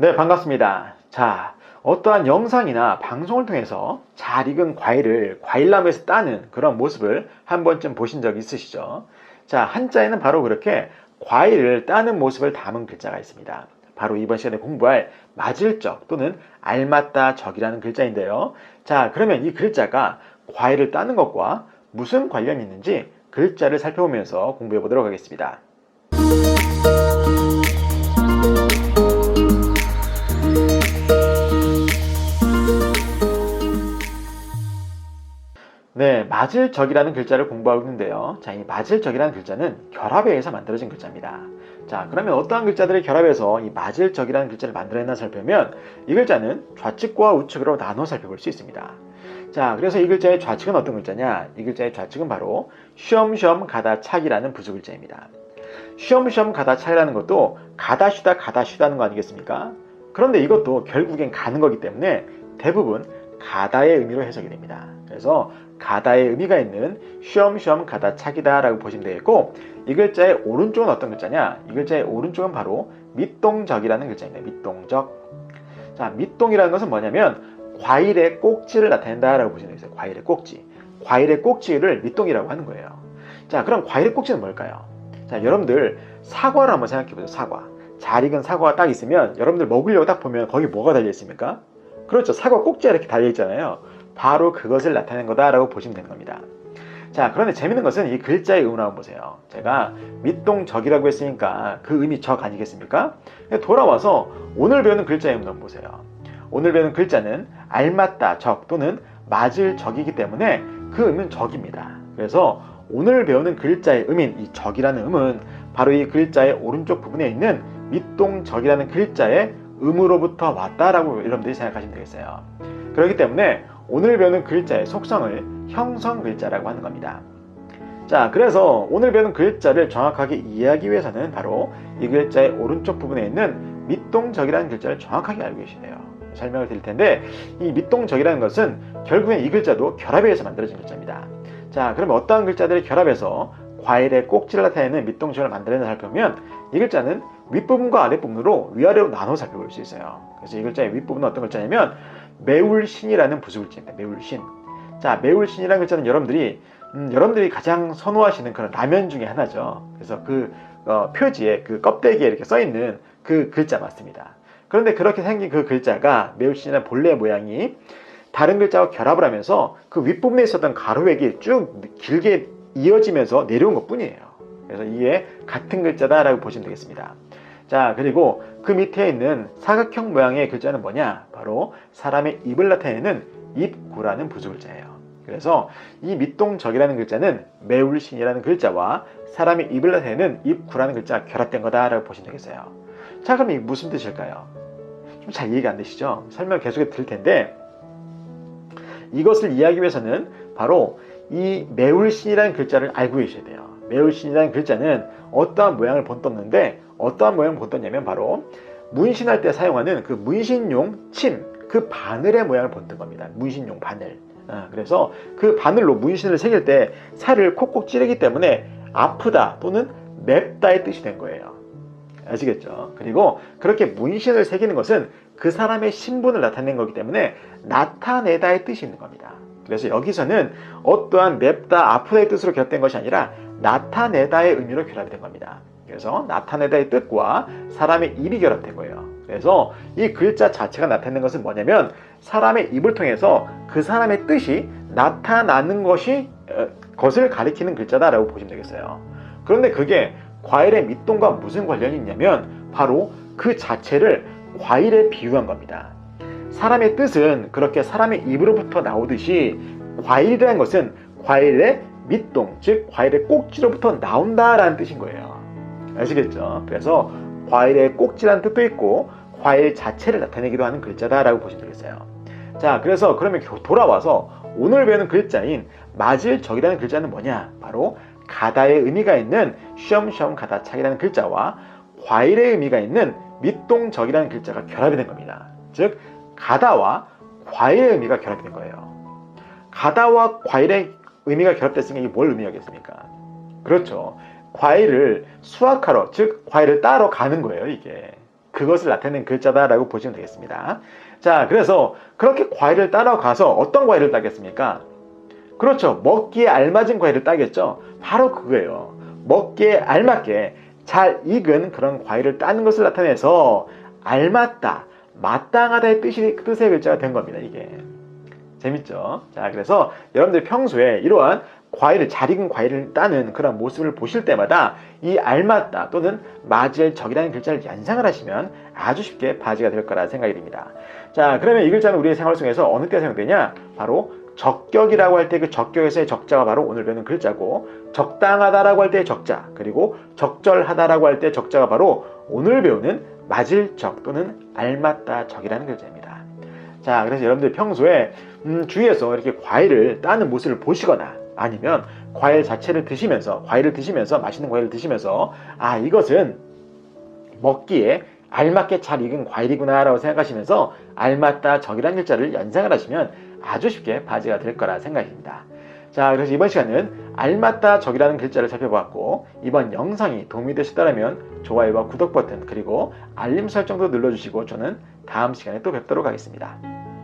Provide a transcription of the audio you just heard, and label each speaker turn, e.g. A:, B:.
A: 네, 반갑습니다. 자, 어떠한 영상이나 방송을 통해서 잘 익은 과일을 과일나무에서 따는 그런 모습을 한 번쯤 보신 적 있으시죠? 자, 한자에는 바로 그렇게 과일을 따는 모습을 담은 글자가 있습니다. 바로 이번 시간에 공부할 맞을 적 또는 알맞다 적이라는 글자인데요. 자, 그러면 이 글자가 과일을 따는 것과 무슨 관련이 있는지 글자를 살펴보면서 공부해 보도록 하겠습니다. 네, 맞을 적이라는 글자를 공부하고 있는데요. 자, 이 맞을 적이라는 글자는 결합에 의해서 만들어진 글자입니다. 자, 그러면 어떠한 글자들이 결합해서 이 맞을 적이라는 글자를 만들어냈나 살펴보면 이 글자는 좌측과 우측으로 나눠 살펴볼 수 있습니다. 자, 그래서 이 글자의 좌측은 어떤 글자냐? 이 글자의 좌측은 바로 쉬엄쉬엄 가다 착이라는 부수 글자입니다. 쉬엄쉬엄 가다 착이라는 것도 가다 쉬다 가다 쉬다는 거 아니겠습니까? 그런데 이것도 결국엔 가는 거기 때문에 대부분 가다의 의미로 해석이 됩니다. 그래서 가다의 의미가 있는 쉬엄쉬엄 가다 착이다 라고 보시면 되겠고 이 글자의 오른쪽은 어떤 글자냐? 이 글자의 오른쪽은 바로 밑동적이라는 글자입니다. 밑동적. 자, 밑동이라는 것은 뭐냐면 과일의 꼭지를 나타낸다 라고 보시면 되겠어요. 과일의 꼭지. 과일의 꼭지를 밑동이라고 하는 거예요. 자, 그럼 과일의 꼭지는 뭘까요? 자, 여러분들 사과를 한번 생각해 보세요. 사과. 잘 익은 사과가 딱 있으면 여러분들 먹으려고 딱 보면 거기 뭐가 달려 있습니까? 그렇죠. 사과 꼭지가 이렇게 달려 있잖아요. 바로 그것을 나타낸 거다라고 보시면 되는 겁니다. 자, 그런데 재밌는 것은 이 글자의 의미를 한번 보세요. 제가 밑동적이라고 했으니까 그 의미 적 아니겠습니까? 돌아와서 오늘 배우는 글자의 의미를 한번 보세요. 오늘 배우는 글자는 알맞다 적 또는 맞을 적이기 때문에 그 의미는 적입니다. 그래서 오늘 배우는 글자의 의미인 이 적이라는 음은 바로 이 글자의 오른쪽 부분에 있는 밑동적이라는 글자의 음으로부터 왔다라고 여러분들이 생각하시면 되겠어요. 그렇기 때문에 오늘 배우는 글자의 속성을 형성 글자라고 하는 겁니다. 자, 그래서 오늘 배우는 글자를 정확하게 이해하기 위해서는 바로 이 글자의 오른쪽 부분에 있는 밑동적이라는 글자를 정확하게 알고 계시네요. 설명을 드릴 텐데 이 밑동적이라는 것은 결국엔 이 글자도 결합에 의해서 만들어진 글자입니다. 자, 그러면 어떠한 글자들이 결합해서 과일의 꼭지를 나타내는 밑동적을 만들어내는 살펴보면 이 글자는 윗부분과 아랫부분으로 위아래로 나눠 살펴볼 수 있어요. 그래서 이 글자의 윗부분은 어떤 글자냐면 매울신이라는 부수 글자입니다. 매울신. 자, 매울신이라는 글자는 여러분들이 음, 여러분들이 가장 선호하시는 그런 라면 중에 하나죠. 그래서 그 어, 표지에 그 껍데기에 이렇게 써 있는 그 글자 맞습니다. 그런데 그렇게 생긴 그 글자가 매울신이라는 본래 모양이 다른 글자와 결합을 하면서 그 윗부분에 있었던 가로획이 쭉 길게 이어지면서 내려온 것 뿐이에요. 그래서 이게 같은 글자다라고 보시면 되겠습니다. 자, 그리고 그 밑에 있는 사각형 모양의 글자는 뭐냐? 바로 사람의 입을 나타내는 입구라는 부수 글자예요. 그래서 이 밑동적이라는 글자는 매울신이라는 글자와 사람의 입을 나타내는 입구라는 글자가 결합된 거다라고 보시면 되겠어요. 자, 그럼 이게 무슨 뜻일까요? 좀 잘 이해가 안 되시죠? 설명 계속해 드릴 텐데 이것을 이해하기 위해서는 바로 이 매울신이라는 글자를 알고 계셔야 돼요. 매울신이라는 글자는 어떠한 모양을 본떴는데 어떠한 모양을 본떴냐면 바로 문신할 때 사용하는 그 문신용 침, 그 바늘의 모양을 본뜬 겁니다. 문신용 바늘. 아, 그래서 그 바늘로 문신을 새길 때 살을 콕콕 찌르기 때문에 아프다 또는 맵다의 뜻이 된 거예요. 아시겠죠? 그리고 그렇게 문신을 새기는 것은 그 사람의 신분을 나타낸 거기 때문에 나타내다의 뜻이 있는 겁니다. 그래서 여기서는 어떠한 맵다, 아프다의 뜻으로 결합된 것이 아니라 나타내다의 의미로 결합된 겁니다. 그래서 나타내다의 뜻과 사람의 입이 결합된 거예요. 그래서 이 글자 자체가 나타내는 것은 뭐냐면 사람의 입을 통해서 그 사람의 뜻이 나타나는 것이 어, 것을 가리키는 글자다라고 보시면 되겠어요. 그런데 그게 과일의 밑동과 무슨 관련이 있냐면 바로 그 자체를 과일에 비유한 겁니다. 사람의 뜻은 그렇게 사람의 입으로부터 나오듯이 과일이라는 것은 과일의 밑동, 즉 과일의 꼭지로부터 나온다라는 뜻인 거예요. 아시겠죠? 그래서 과일의 꼭지라는 뜻도 있고 과일 자체를 나타내기도 하는 글자다라고 보시면 되겠어요. 자, 그래서 그러면 돌아와서 오늘 배우는 글자인 맞을 적이라는 글자는 뭐냐? 바로 가다의 의미가 있는 쉬엄쉬엄 가다착이라는 글자와 과일의 의미가 있는 밑동적이라는 글자가 결합이 된 겁니다. 즉 가다와 과일의 의미가 결합이 된 거예요. 가다와 과일의 의미가 결합됐으니까 이게 뭘 의미하겠습니까? 그렇죠. 과일을 수확하러, 즉 과일을 따러 가는 거예요, 이게. 그것을 나타내는 글자다라고 보시면 되겠습니다. 자, 그래서 그렇게 과일을 따라가서 어떤 과일을 따겠습니까? 그렇죠. 먹기에 알맞은 과일을 따겠죠. 바로 그거예요. 먹기에 알맞게 잘 익은 그런 과일을 따는 것을 나타내서 알맞다, 마땅하다의 뜻이, 뜻의 글자가 된 겁니다, 이게. 재밌죠? 자, 그래서 여러분들 평소에 이러한 과일을, 잘 익은 과일을 따는 그런 모습을 보실 때마다 이 알맞다 또는 맞을 적이라는 글자를 연상을 하시면 아주 쉽게 바지가 될 거라 생각이 듭니다. 자, 그러면 이 글자는 우리의 생활 속에서 어느 때 사용되냐? 바로 적격이라고 할 때 그 적격에서의 적자가 바로 오늘 배우는 글자고 적당하다라고 할때 적자 그리고 적절하다라고 할 때 적자가 바로 오늘 배우는 맞을 적 또는 알맞다 적이라는 글자입니다. 자, 그래서 여러분들 평소에 음, 주위에서 이렇게 과일을 따는 모습을 보시거나 아니면 과일 자체를 드시면서 과일을 드시면서 맛있는 과일을 드시면서 아 이것은 먹기에 알맞게 잘 익은 과일이구나라고 생각하시면서 알맞다 적이라는 글자를 연상을 하시면 아주 쉽게 바지가 될 거라 생각입니다. 자, 그래서 이번 시간은 알맞다 적이라는 글자를 살펴보았고 이번 영상이 도움이 되셨다면 좋아요와 구독 버튼 그리고 알림 설정도 눌러주시고 저는 다음 시간에 또 뵙도록 하겠습니다.